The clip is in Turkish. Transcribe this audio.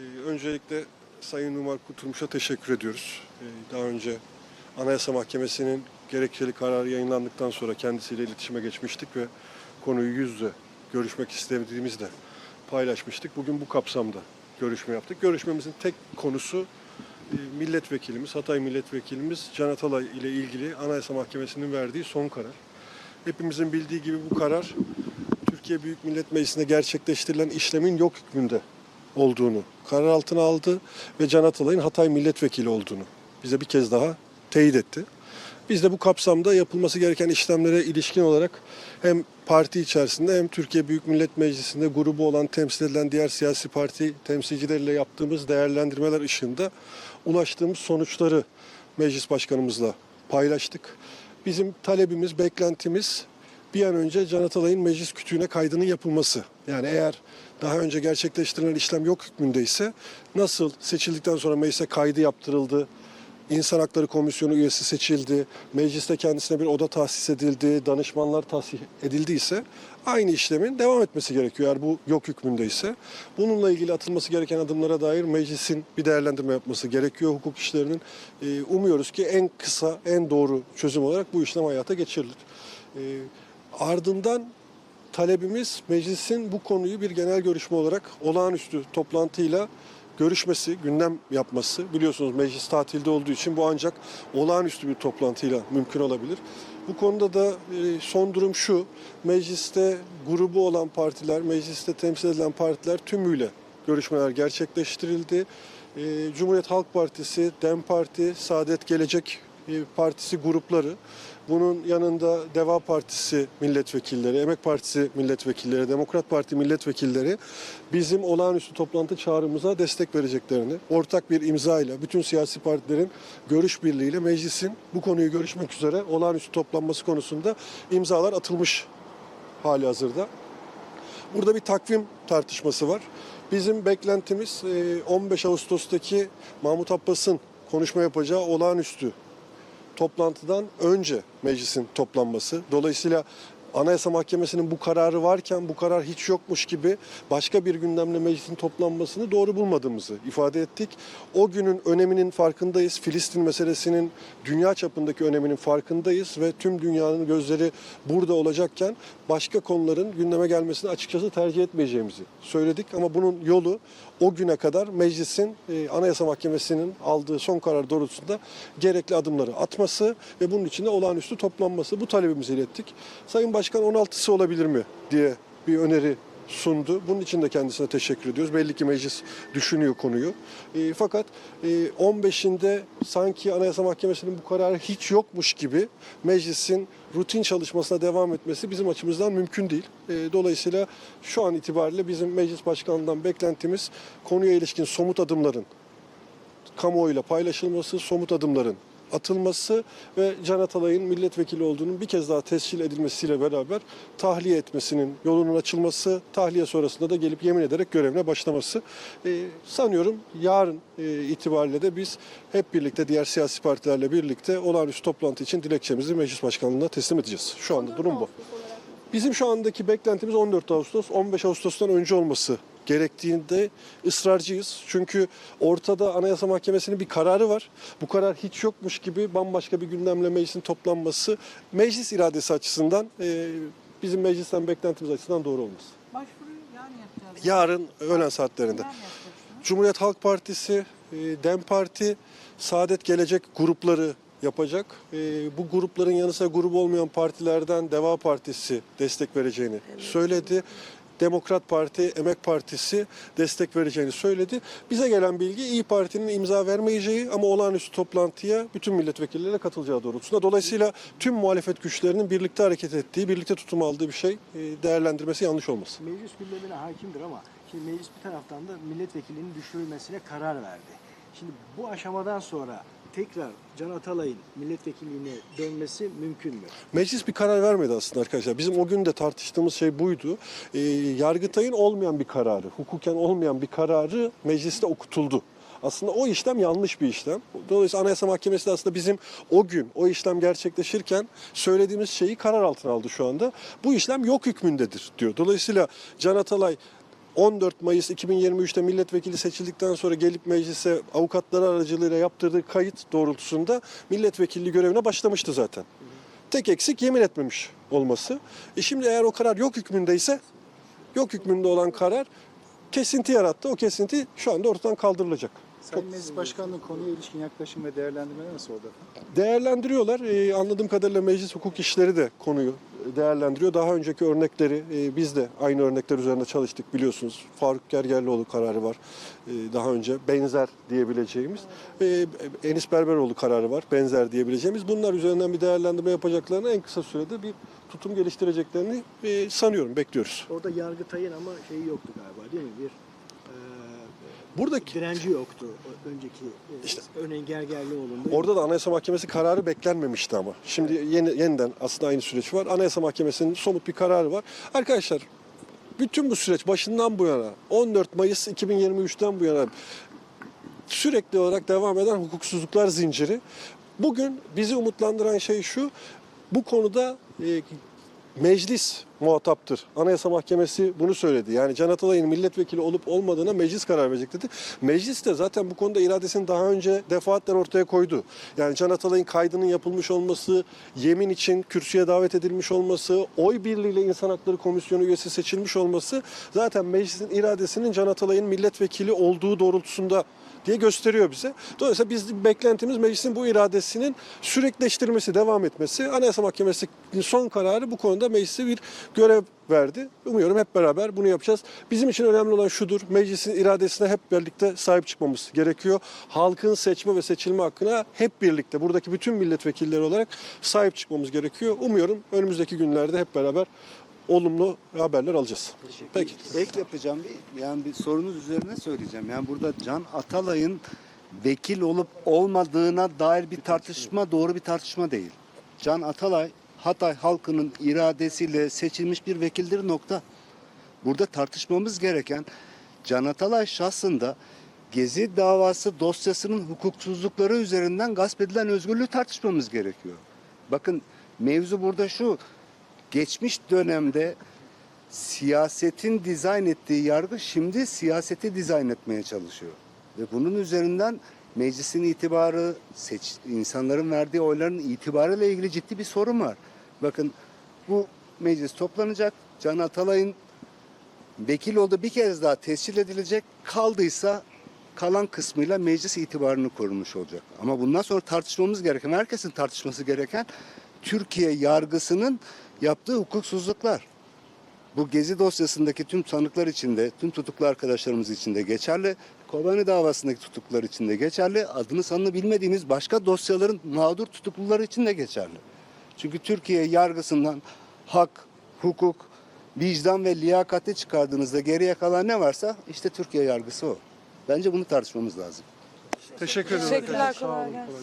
Ee, öncelikle Sayın Numar Kurtulmuş'a teşekkür ediyoruz. Ee, daha önce Anayasa Mahkemesi'nin gerekçeli kararı yayınlandıktan sonra kendisiyle iletişime geçmiştik ve konuyu yüz yüze görüşmek istediğimizde paylaşmıştık. Bugün bu kapsamda görüşme yaptık. Görüşmemizin tek konusu e, milletvekilimiz, Hatay milletvekilimiz Can Atalay ile ilgili Anayasa Mahkemesi'nin verdiği son karar. Hepimizin bildiği gibi bu karar Türkiye Büyük Millet Meclisi'nde gerçekleştirilen işlemin yok hükmünde olduğunu karar altına aldı ve Can Atalay'ın Hatay milletvekili olduğunu bize bir kez daha teyit etti. Biz de bu kapsamda yapılması gereken işlemlere ilişkin olarak hem parti içerisinde hem Türkiye Büyük Millet Meclisi'nde grubu olan temsil edilen diğer siyasi parti temsilcileriyle yaptığımız değerlendirmeler ışığında ulaştığımız sonuçları meclis başkanımızla paylaştık. Bizim talebimiz, beklentimiz bir an önce Can Atalay'ın meclis kütüğüne kaydının yapılması. Yani eğer daha önce gerçekleştirilen işlem yok hükmündeyse nasıl seçildikten sonra meclise kaydı yaptırıldı, İnsan Hakları Komisyonu üyesi seçildi, mecliste kendisine bir oda tahsis edildi, danışmanlar tahsis edildiyse aynı işlemin devam etmesi gerekiyor eğer bu yok hükmündeyse. Bununla ilgili atılması gereken adımlara dair meclisin bir değerlendirme yapması gerekiyor hukuk işlerinin. Ee, Umuyoruz ki en kısa, en doğru çözüm olarak bu işlem hayata geçirilir. Ardından talebimiz meclisin bu konuyu bir genel görüşme olarak olağanüstü toplantıyla görüşmesi, gündem yapması. Biliyorsunuz meclis tatilde olduğu için bu ancak olağanüstü bir toplantıyla mümkün olabilir. Bu konuda da e, son durum şu, mecliste grubu olan partiler, mecliste temsil edilen partiler tümüyle görüşmeler gerçekleştirildi. E, Cumhuriyet Halk Partisi, DEM Parti, Saadet Gelecek Partisi grupları, bunun yanında Deva Partisi milletvekilleri, Emek Partisi milletvekilleri, Demokrat Parti milletvekilleri bizim olağanüstü toplantı çağrımıza destek vereceklerini, ortak bir imza ile bütün siyasi partilerin görüş birliğiyle meclisin bu konuyu görüşmek üzere olağanüstü toplanması konusunda imzalar atılmış hali hazırda. Burada bir takvim tartışması var. Bizim beklentimiz e, 15 Ağustos'taki Mahmut Abbas'ın konuşma yapacağı olağanüstü toplantıdan önce meclisin toplanması. Dolayısıyla Anayasa Mahkemesi'nin bu kararı varken bu karar hiç yokmuş gibi başka bir gündemle meclisin toplanmasını doğru bulmadığımızı ifade ettik. O günün öneminin farkındayız. Filistin meselesinin dünya çapındaki öneminin farkındayız ve tüm dünyanın gözleri burada olacakken başka konuların gündeme gelmesini açıkçası tercih etmeyeceğimizi söyledik. Ama bunun yolu o güne kadar meclisin e, Anayasa Mahkemesi'nin aldığı son karar doğrultusunda gerekli adımları atması ve bunun için de olağanüstü toplanması. Bu talebimizi ilettik. Sayın Başkan 16'sı olabilir mi diye bir öneri sundu. Bunun için de kendisine teşekkür ediyoruz. Belli ki meclis düşünüyor konuyu. E, fakat e, 15'inde sanki Anayasa Mahkemesi'nin bu kararı hiç yokmuş gibi meclisin rutin çalışmasına devam etmesi bizim açımızdan mümkün değil. E, dolayısıyla şu an itibariyle bizim meclis başkanlığından beklentimiz konuya ilişkin somut adımların kamuoyuyla paylaşılması, somut adımların atılması ve Can Atalay'ın milletvekili olduğunun bir kez daha tescil edilmesiyle beraber tahliye etmesinin yolunun açılması, tahliye sonrasında da gelip yemin ederek görevine başlaması. Ee, sanıyorum yarın e, itibariyle de biz hep birlikte diğer siyasi partilerle birlikte olağanüstü toplantı için dilekçemizi meclis başkanlığına teslim edeceğiz. Şu anda durum bu. Bizim şu andaki beklentimiz 14 Ağustos, 15 Ağustos'tan önce olması gerektiğinde ısrarcıyız. Çünkü ortada Anayasa Mahkemesi'nin bir kararı var. Bu karar hiç yokmuş gibi bambaşka bir gündemle meclisin toplanması meclis iradesi açısından e, bizim meclisten beklentimiz açısından doğru olmaz. Başvuruyu yarın yapacağız. Yarın öğlen saatlerinde. Yarın. Cumhuriyet Halk Partisi, e, DEM Parti, Saadet Gelecek grupları yapacak. E, Bu grupların yanı sıra grubu olmayan partilerden Deva Partisi destek vereceğini söyledi. Demokrat Parti, Emek Partisi destek vereceğini söyledi. Bize gelen bilgi İyi Parti'nin imza vermeyeceği ama olağanüstü toplantıya bütün milletvekilleriyle katılacağı doğrultusunda. Dolayısıyla tüm muhalefet güçlerinin birlikte hareket ettiği, birlikte tutum aldığı bir şey e, değerlendirmesi yanlış olmaz. Meclis gündemine hakimdir ama şimdi meclis bir taraftan da milletvekilinin düşürülmesine karar verdi. Şimdi bu aşamadan sonra tekrar Can Atalay'ın milletvekilliğine dönmesi mümkün mü? Meclis bir karar vermedi aslında arkadaşlar. Bizim o gün de tartıştığımız şey buydu. Ee, Yargıtay'ın olmayan bir kararı, hukuken olmayan bir kararı mecliste okutuldu. Aslında o işlem yanlış bir işlem. Dolayısıyla Anayasa Mahkemesi de aslında bizim o gün o işlem gerçekleşirken söylediğimiz şeyi karar altına aldı şu anda. Bu işlem yok hükmündedir diyor. Dolayısıyla Can Atalay 14 Mayıs 2023'te milletvekili seçildikten sonra gelip meclise avukatları aracılığıyla yaptırdığı kayıt doğrultusunda milletvekilliği görevine başlamıştı zaten. Tek eksik yemin etmemiş olması. E şimdi eğer o karar yok hükmündeyse, yok hükmünde olan karar kesinti yarattı. O kesinti şu anda ortadan kaldırılacak. Sayın Meclis Başkanlığı konuya ilişkin yaklaşım ve değerlendirmeler nasıl oldu? Değerlendiriyorlar. Ee, anladığım kadarıyla Meclis Hukuk İşleri de konuyu değerlendiriyor. Daha önceki örnekleri e, biz de aynı örnekler üzerinde çalıştık biliyorsunuz. Faruk Gergerlioğlu kararı var. Ee, daha önce benzer diyebileceğimiz. Ee, Enis Berberoğlu kararı var. Benzer diyebileceğimiz. Bunlar üzerinden bir değerlendirme yapacaklarını en kısa sürede bir tutum geliştireceklerini e, sanıyorum, bekliyoruz. Orada Yargıtay'ın ama şeyi yoktu galiba değil mi? Bir e, Buradaki direnci yoktu önceki e, İşte- örneğin Gergerlioğlu'nda. Orada da Anayasa Mahkemesi kararı beklenmemişti ama. Şimdi yeni, yeniden aslında aynı süreç var. Anayasa Mahkemesi'nin somut bir kararı var. Arkadaşlar bütün bu süreç başından bu yana 14 Mayıs 2023'ten bu yana sürekli olarak devam eden hukuksuzluklar zinciri. Bugün bizi umutlandıran şey şu. Bu konuda e, meclis muhataptır. Anayasa Mahkemesi bunu söyledi. Yani Can Atalay'ın milletvekili olup olmadığına meclis karar verecek dedi. Meclis de zaten bu konuda iradesini daha önce defaatler ortaya koydu. Yani Can Atalay'ın kaydının yapılmış olması, yemin için kürsüye davet edilmiş olması, oy birliğiyle İnsan Hakları Komisyonu üyesi seçilmiş olması zaten meclisin iradesinin Can Atalay'ın milletvekili olduğu doğrultusunda diye gösteriyor bize. Dolayısıyla biz beklentimiz meclisin bu iradesinin sürekleştirmesi, devam etmesi. Anayasa Mahkemesi'nin son kararı bu konuda meclise bir görev verdi. Umuyorum hep beraber bunu yapacağız. Bizim için önemli olan şudur. Meclisin iradesine hep birlikte sahip çıkmamız gerekiyor. Halkın seçme ve seçilme hakkına hep birlikte buradaki bütün milletvekilleri olarak sahip çıkmamız gerekiyor. Umuyorum önümüzdeki günlerde hep beraber olumlu haberler alacağız. Peki. Ek yapacağım bir, yani bir sorunuz üzerine söyleyeceğim. Yani burada Can Atalay'ın vekil olup olmadığına dair bir tartışma doğru bir tartışma değil. Can Atalay Hatay halkının iradesiyle seçilmiş bir vekildir nokta. Burada tartışmamız gereken Can Atalay şahsında Gezi davası dosyasının hukuksuzlukları üzerinden gasp edilen özgürlüğü tartışmamız gerekiyor. Bakın mevzu burada şu. Geçmiş dönemde siyasetin dizayn ettiği yargı şimdi siyaseti dizayn etmeye çalışıyor. Ve bunun üzerinden meclisin itibarı, seç, insanların verdiği oyların itibarıyla ilgili ciddi bir sorun var. Bakın bu meclis toplanacak. Can Atalay'ın vekil olduğu bir kez daha tescil edilecek. Kaldıysa kalan kısmıyla meclis itibarını korumuş olacak. Ama bundan sonra tartışmamız gereken, herkesin tartışması gereken Türkiye yargısının yaptığı hukuksuzluklar. Bu Gezi dosyasındaki tüm sanıklar için de, tüm tutuklu arkadaşlarımız için de geçerli. Kobani davasındaki tutuklular için de geçerli. Adını sanını bilmediğimiz başka dosyaların mağdur tutukluları için de geçerli. Çünkü Türkiye yargısından hak, hukuk, vicdan ve liyakati çıkardığınızda geriye kalan ne varsa işte Türkiye yargısı o. Bence bunu tartışmamız lazım. Teşekkür ederim. Teşekkürler, kolay gelsin.